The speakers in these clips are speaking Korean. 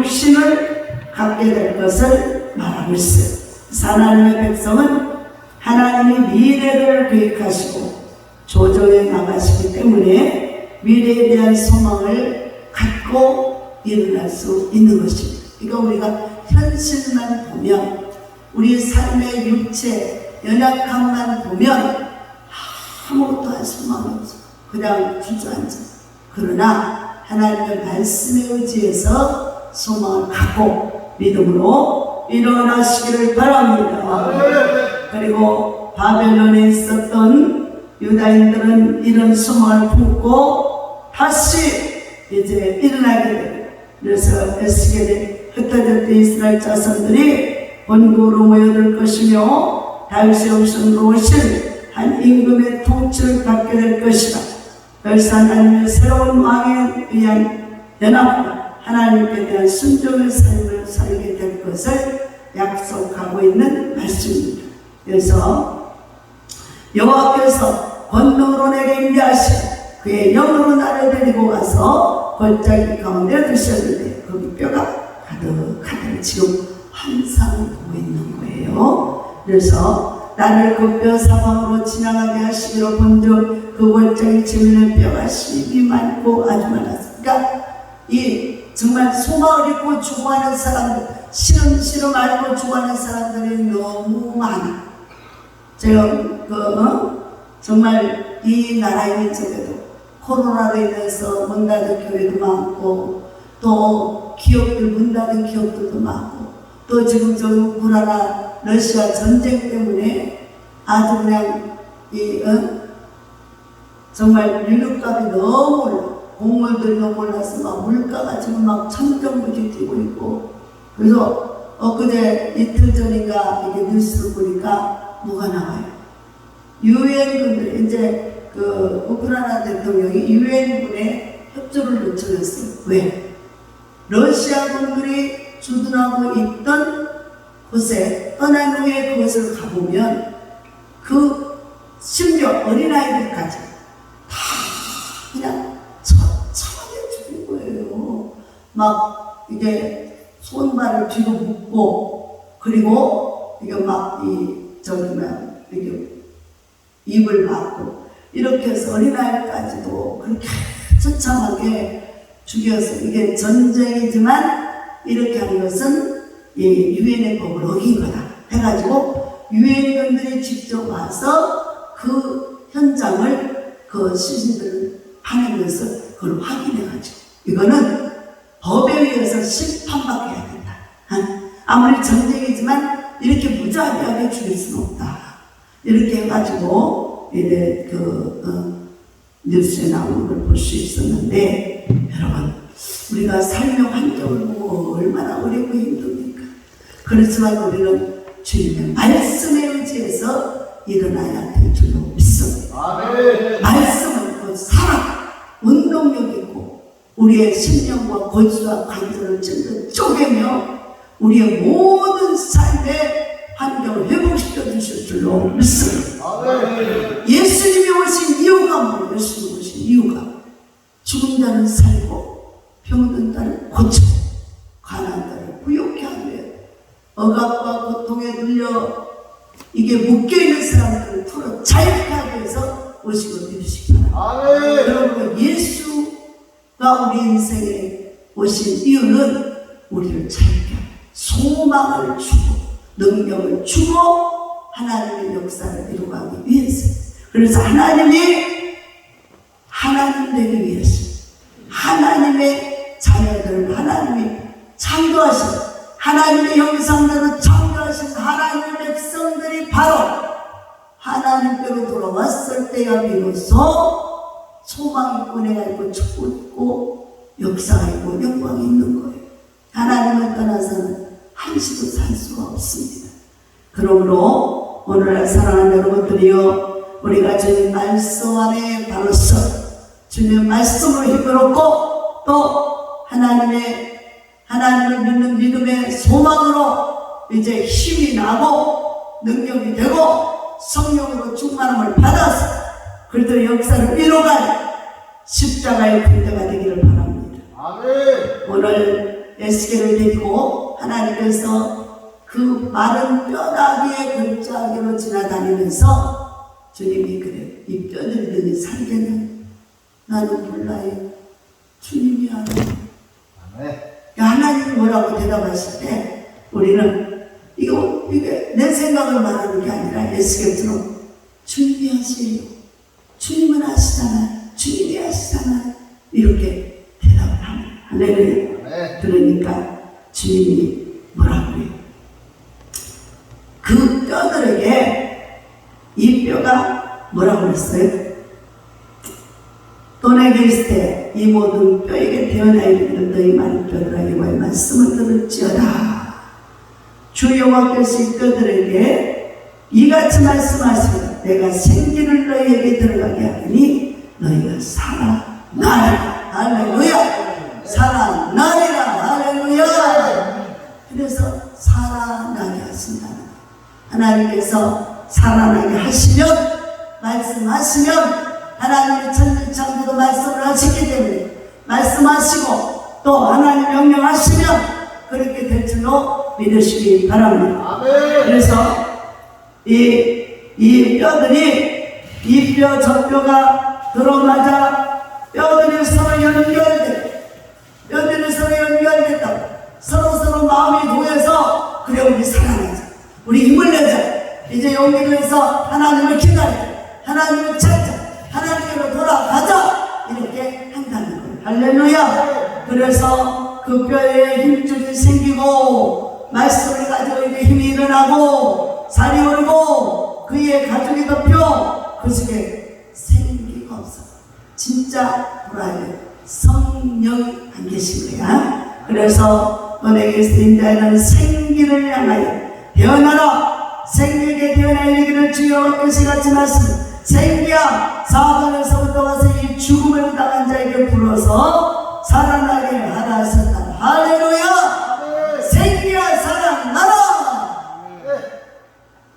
육신을 갖게 될 것을 말하고 있어요. 하나님의 백성은 하나님이 미래를 계획하시고 조정해 나가시기 때문에 미래에 대한 소망을 갖고 일어날 수 있는 것입니다. 이거 우리가 현실만 보면 우리 삶의 육체 연약함만 보면 아무것도 할 수만이 없어. 그냥 주저앉아. 그러나 하나님의 말씀에 의지해서 소망을 갖고 믿음으로 일어나시기를 바랍니다. 그리고 바벨론에 있었던 유다인들은 이런 소망을 품고 다시 이제 일어나게 돼요. 그래서 에스겔에 흩어졌던 이스라엘 자손들이 본국으로 모여들 것이며 다윗의 음성으로 오신 한 임금의 통치를 받게 될 것이다. 그래서 하나님의 새로운 왕에 의한 연합과 하나님께 대한 순종의 삶을 살게 될 것을 약속하고 있는 말씀입니다. 그래서 여호와께서 권능으로 내게 임재하시고 그의 영으로 나를 데리고 가서 골짜기 가운데 두셨는데 거기 뼈가 가득하다는 지금 환상을 보고 있는 거예요. 그래서 나를 그 뼈 사방으로 지나가게 하시기로 본즉 그 골짜기 지면에 뼈가 심이 많고 아주 많았어. 그러니까 이 정말 소망을 잊고 죽어가는 사람들, 시름시름 앓고 죽어가는 사람들이 너무 많아. 제가 그 어? 정말 이 나라에 있는 쪽에도 코로나로 인해서 문 닫은 교회도 많고 또 기업들 문 닫은 기업들도 많고 또 지금 저 우크라이나 러시아 전쟁 때문에 아주 그냥 이 어? 정말 유류값이 너무 올라 너무 올라서 막 물가가 지금 막 천정부지 뛰고 있고. 그래서 엊그제 이틀 전인가 이게 뉴스를 보니까 뭐가 나와요? 유엔군들이 이제 그 우크라이나 대통령이 유엔군에 협조를 요청했어요. 왜? 러시아군들이 주둔하고 있던 곳에 떠난 후에 그것을 가보면 그 심지어 어린아이들까지 막 이게 손발을 뒤로 묶고 그리고 이게 막 이 저기 막 이게 입을 막고 이렇게 해서 어린아이까지도 그렇게 처참하게 죽여서 이게 전쟁이지만 이렇게 하는 것은 이 유엔의 법을 어긴 거다. 해가지고 유엔군들이 직접 와서 그 현장을 그 시신들을 파내면서 그걸 확인해가지고 이거는 법에 의해서 심판받게 해야 된다. 어? 아무리 전쟁이지만 이렇게 무자비하게 죽일 수는 없다. 이렇게 해가지고 이제 그 어, 뉴스에 나오는 걸 볼 수 있었는데 여러분 우리가 삶의 환경을 보고 얼마나 어렵고 힘듭니까? 그렇지만 우리는 주님의 말씀에 의지해서 일어나야 될 줄로 믿습니다. 말씀은 그 살아 운동력 있고 우리의 심령과 권수와 전부 쪼개며 우리의 모든 삶의 환경을 회복시켜 주실 줄로 믿습니다. 예수님이 오신 이유가 뭐예요? 예수님이 오신 이유가 죽은 자는 살고 병든 자를 고치고 가난한 자를 부욕케 하며 억압과 고통에 눌려 이게 묶여있는 사람들을 풀어 자유케 하기 위해서 오시고 믿으시기 바랍니다. 여러분 예수 가 우리 인생에 오신 이유는 우리를 자유케 소망을 주고 능력을 주고 하나님의 역사를 이루어가기 위해서. 그래서 하나님이 하나님 되기 위해서 하나님의 자녀들을 하나님이 창조하신 하나님의 형상대로 창조하신 하나님의 백성들이 바로 하나님께로 돌아왔을 때야 비로소 소망이 있고 내가 있고 축복 있고 역사가 있고 영광이 있는 거예요. 하나님을 떠나서는 한시도 살 수가 없습니다. 그러므로 오늘날 사랑하는 여러분들이요 우리가 주님 말씀 안에 바로서 주님의 말씀으로 힘을 얻고 또 하나님의 하나님을 믿는 믿음의 소망으로 이제 힘이 나고 능력이 되고 성령으로 충만함을 받아서 그리스도의 역사를 이뤄갈 십자가의 군대가 되기를 바랍니다. 오늘 에스겔을 데리고 하나님께서 그 마른 뼈다귀의 골짜기로 지나다니면서 주님이 그래 이 뼈들이 살겠는 나는 몰라요 주님이 알아요 아멘. 그러니까 하나님이 뭐라고 대답하실 때 우리는 이거 이게 내 생각을 말하는 게 아니라 에스겔처럼 주님이 하시요 주님은 아시잖아요. 주님이 아시잖아요. 이렇게 대답을 합니다. 할렐루야 아멘. 그러니까 주님이 뭐라고 해요? 그 뼈들에게 이 뼈가 뭐라고 그랬어요? 또 내게 있을 때 이 모든 뼈에게 태어나 있는 너희 많은 뼈들아 여호와의 말씀을 들을지어다. 주 여호와께서 이 뼈들에게 이같이 말씀하시고 내가 생기를 너희에게 들어가게 하리니 너희가 살아나리라 할렐루야 살아나리라 할렐루야 그래서 살아나게 하신다는 거예요. 하나님께서 살아나게 하시면 말씀하시면 하나님의 천지창조도 말씀을 하시기 때문에 말씀하시고 또 하나님 명령하시면 그렇게 될 줄로 믿으시기 바랍니다. 아멘. 그래서 이, 이 뼈들이 이 뼈 저 뼈가 들어맞아 뼈들이 서로 연결돼. 뼈들이 서로 연결됐다. 서로 서로 마음이 동해서 그래 우리 살아나자. 우리 힘을 내자. 이제 용기를 해서 하나님을 기다리자 하나님을 찾자. 하나님께로 돌아가자. 이렇게 한다는 거예요. 할렐루야. 그래서 그 뼈에 힘줄이 생기고 말씀을 가지고 이제 힘이 일어나고 살이 오르고 그의 가죽이 덮여 그 속에 생기가 없어. 진짜 보라요 성령이 안 계신 거야. 그래서 너에게 쓰인다는 생기를 향하여 태어나라. 생기게 태어나 이르기를 주여와께서 같이 말씀. 생기야 사방에서부터 와서 이 죽음을 당한 자에게 불어서 살아나게 하라 하셨다. 할렐루야 생기야 살아나라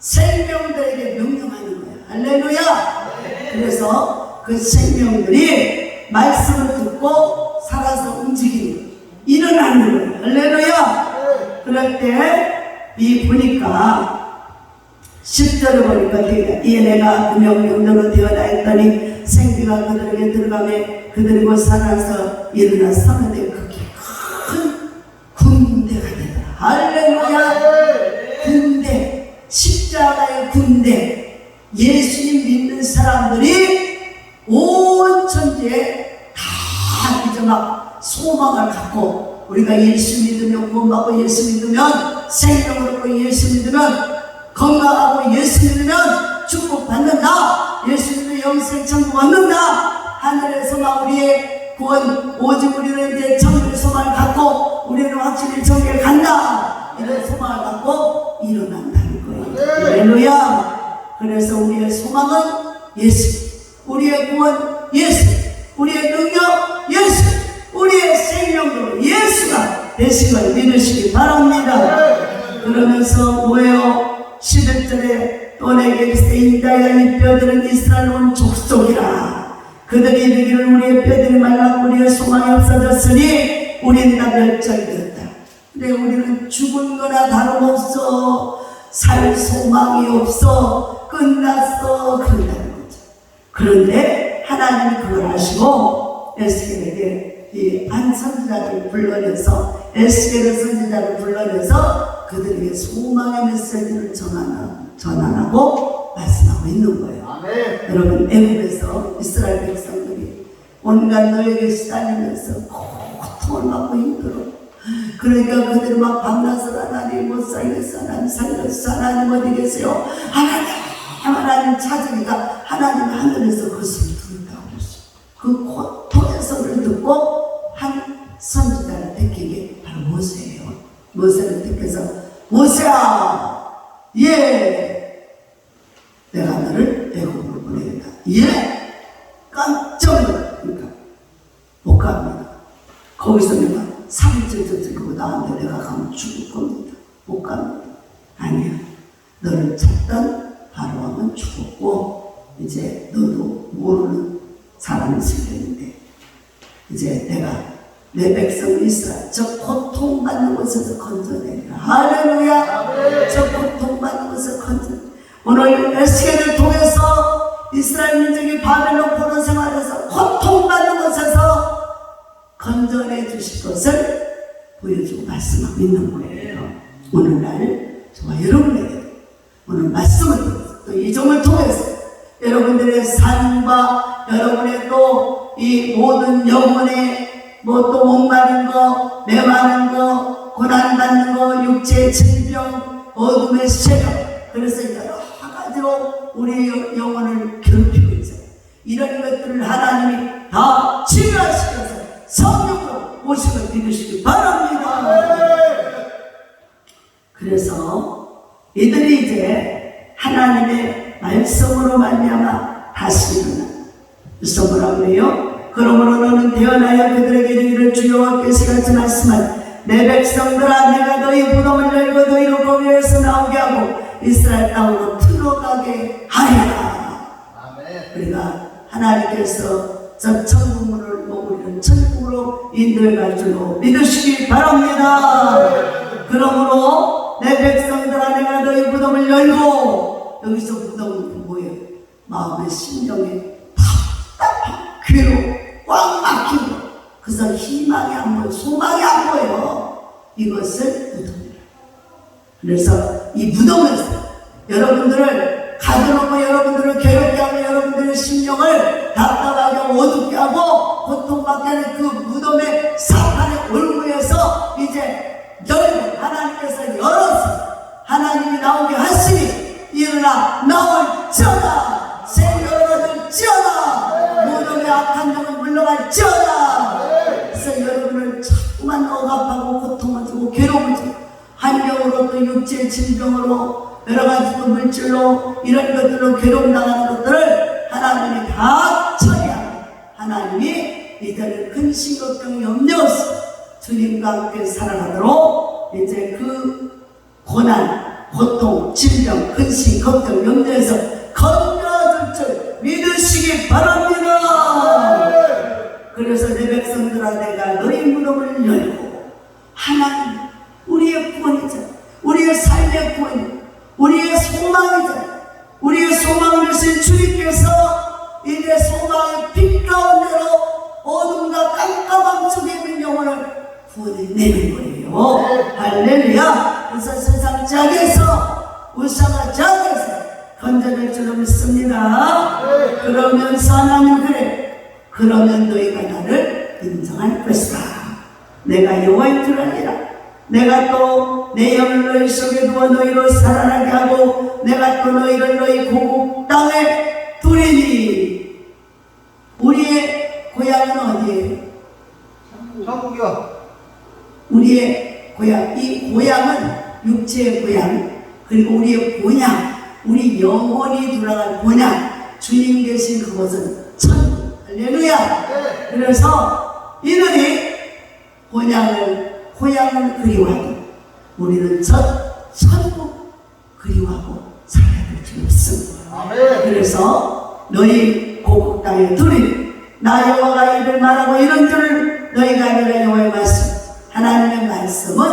생명들에게 명령하는 거야. 할렐루야! 그래서 그 생명들이 말씀을 듣고 살아서 움직이는. 일어나는 거야. 할렐루야! 그럴 때, 이 보니까, 10절을 보니까 이에 내가 그 명령대로 되어나 했더니 생기가 그들에게 들어가며 그들이 곧 살아서 일어나 서는데 그게 큰 군대가 되더라. 할렐루야! 십자가의 군대, 예수님 믿는 사람들이 온 천지에 다 이제 막 소망을 갖고 우리가 예수 믿으면 구원받고 예수 믿으면 생명을 얻고 예수 믿으면 건강하고 예수 믿으면 축복받는다. 예수 믿으면 영생 천국 얻는다. 소망 우리의 구원 오직 우리는 이제 천국의 소망을 갖고 우리는 확실히 천국에 간다. 이런 소망을 갖고 일어난다는 거예요. 할렐루야. 그래서 우리의 소망은 예수. 우리의 구원 예수. 우리의 능력 예수. 우리의 생명도 예수가 되신 걸 믿으시기 바랍니다. 그러면서 뭐예요? 11절에 또 내게 세인다야 이 뼈들은 이스라엘 온 족속이라 그들이 이르기를 우리의 뼈들이 말랐고 우리의 소망이 없어졌으니 우리는 다 멸절되었다 근데 우리는 죽은 거나 다름없어 살 소망이 없어 끝났어 그런다는 거죠 그런데 하나님이 그걸 아시고 에스겔에게 이 안선지자를 불러내서 에스겔의 선지자를 불러내서 그들에게 소망의 메시지를 전하나, 전하라고 말씀하고 있는 거예요. 아멘. 여러분 애굽에서 이스라엘 백성들이 온갖 노예에 시달리면서 고통을 받고 힘들어. 그러니까 그들이 막 밤낮을 하나님 못 살겠어 하나님 살렸어 하나님 어디 계세요? 하나님 하나님 찾으니까 하나님 하늘에서 그 소리 들은다고 그랬어 그 고통의 소리를 듣고 한 선지자를 택기게 바로 모세예요. 모세를 택해서 모세야 예! 내가 너를 애굽으로 보내겠다. 예! 깜짝 놀라니까 못 갑니다. 거기서 내가 나한테 내가 가면 죽을 겁니다. 못 갑니다. 아니야. 너를 찾던 바로왕은 죽었고 이제 너도 모르는 사람이 생겼는데 이제 내가 내 백성 이스라엘 저 고통받는 곳에서 건져내라 할렐루야 저 고통받는 곳에서 건져 오늘 에스겔을 통해서 이스라엘 민족이 바벨론 포로 생활에서 고통받는 곳에서 건져내 주실 것을 보여주고 말씀하고 있는 거예요 오늘날 저와 여러분에게 오늘 말씀을 또이 종을 통해서 여러분들의 삶과 여러분의 또 이 모든 영혼의 뭐또 목마른 거, 메마른 거, 고난받는 거, 육체의 질병, 어둠의 세력 그래서 여러 가지로 우리 의 영혼을 괴롭히고 있어요. 이런 것들을 하나님이 다 치유하시면서 성령으로 오심을 믿으시기 바랍니다. 그래서 이들이 이제 하나님의 말씀으로 말미암아 일어나. 그래서 뭐라 그래요? 그러므로 너는 태어나여 그들에게 이르기를 주여 와께서 같이 말씀한 내 백성들아 내가 너희 무덤을 열고 너희를 거기에서 나오게 하고 이스라엘 땅으로 들어가게 하리라. 우리가 하나님께서 저 천국문을 우리는 천국으로 인도해 갈 줄로 믿으시기 바랍니다. 그러므로 내 백성들아 내가 너희 무덤을 열고 여기서 무덤은 뭐예요? 마음의 심정에 답답한 괴로워 꽉 막히고 그래서 희망이 안 보여 소망이 안 보여 이것을 무덤이라 그래서 이 무덤에서 여러분들을 가둬놓고 여러분들을 괴롭게 하고 여러분들의 심령을 답답하게 어둡게 하고 고통받게 하는 그 무덤의 사탄의 얼굴에서 이제 열고 하나님께서 열어서 하나님이 나오게 하시니 일어나 나올 지어다. 새 열어줄지어다 무덤의 악한 영을 물러갈 지어다. 그래서 여러분을 자꾸만 억압하고 고통을 주고 괴로움을 주고 한병으로 또 육체의 질병으로 여러 가지 또 물질로 이런 것들로 괴로움 당하는 것들을 하나님이 다 처리하고 하나님이 이들을 근심 걱정 염려 없이 주님과 함께 살아가도록 이제 그 고난, 고통, 질병, 근심, 걱정, 염려에서 건져줄 줄 믿으시기 바랍니다. 그래서 내 백성들아 내가 너희 무덤을 열고 하나님 우리의 소망이자 우리의 소망을 주신 주님께서 이제 소망의 빛 가운데로 어둠과 깜깜함 속에 있는 영혼을 구원해 내는 거예요. 할렐루야. 그래서 세상 짝에서 우상의 짝에서 건져낼 줄로 믿습니다. 그러면서 하나님 그래. 그러면 너희가 나를 인정할 것이다. 내가 여호와인 줄 알리라. 내가 또 내 영을 너희 속에 두어 너희로 살아나게 하고 내가 또 너희를 너희 고국 땅에 두리니 우리의 고향은 어디예요? 천국이요. 우리의 고향 이 고향은 육체의 고향 그리고 우리의 본향 우리 영혼이 돌아갈 본향 주님 계신 그곳은 천국 할렐루야 그래서 이들이 본향을 고향을 그리워하고 우리는 저 천국 그리워하고 살아야 될줄 믿습니다. 그래서 너희 고국 땅에 둘이 나 여호와가 이를 말하고 이런 줄 너희가 알리라 여호와의 말씀 하나님의 말씀은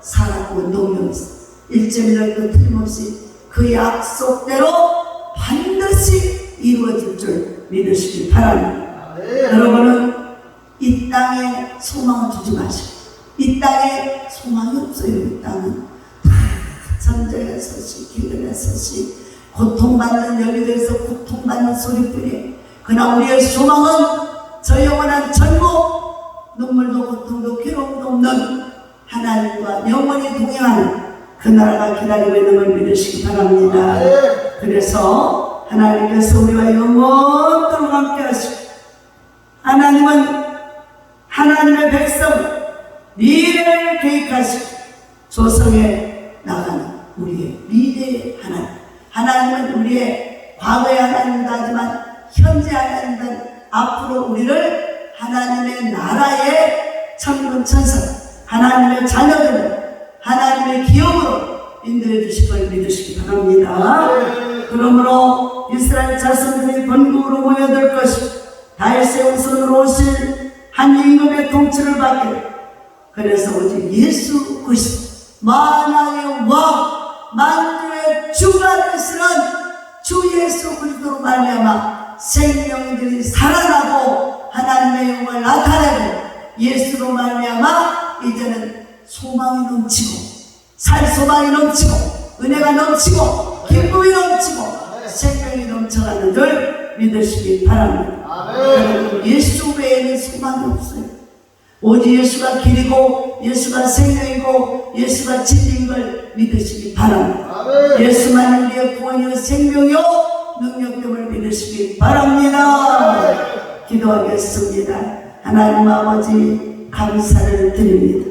살았고 능력있어 일점이라도 틀림없이 그 약속대로 반드시 이루어질 줄 믿으시기 바랍니다 아멘. 여러분은 이 땅에 소망을 두지 마시고 이 땅에 소망이 없어요 이 땅은. 다 전쟁의 소식 기근의 소식 고통받는 여기저기서 고통받는 소리뿐이. 그러나 우리의 소망은 저 영원한 천국 눈물도 고통도 괴로움도 없는 하나님과 영원히 동행하는 그 나라가 기다리고 있는 걸 믿으시기 바랍니다. 그래서 하나님께서 우리와 영원토록 함께 하시고 하나님은 하나님의 백성 미래를 계획하시고 조성해 나가는 우리의 미래의 하나님 하나님은 우리의 과거의 하나님이다 하지만 현재 하나님은 앞으로 우리를 하나님의 나라의 천군 천사 하나님의 자녀들 하나님의 기업으로 인도해 주실 걸 믿으시기 바랍니다 그러므로 이스라엘 자손들이 번국으로 모여들 것이고 다윗의 우선으로 오실 한 임금의 통치를 받게 돼. 그래서 오직 예수 그리스도 만왕의 왕 만주의 주가 되시는 주 예수 그리스도로 말미암아 생명들이 살아나고 하나님의 영을 나타내고 예수로 말미암아 이제는 소망이 넘치고 살 소망이 넘치고 은혜가 넘치고 기쁨이 넘치고 생명이 넘쳐가는 줄 믿으시기 바랍니다. 예수 외에는 소망이 없어요. 오직 예수가 길이고 예수가 생명이고 예수가 진리인 걸 믿으시기 바랍니다. 예수만은 우리의 구원이요 생명이요 능력됨을 믿으시기 바랍니다. 기도하겠습니다. 하나님 아버지 감사를 드립니다.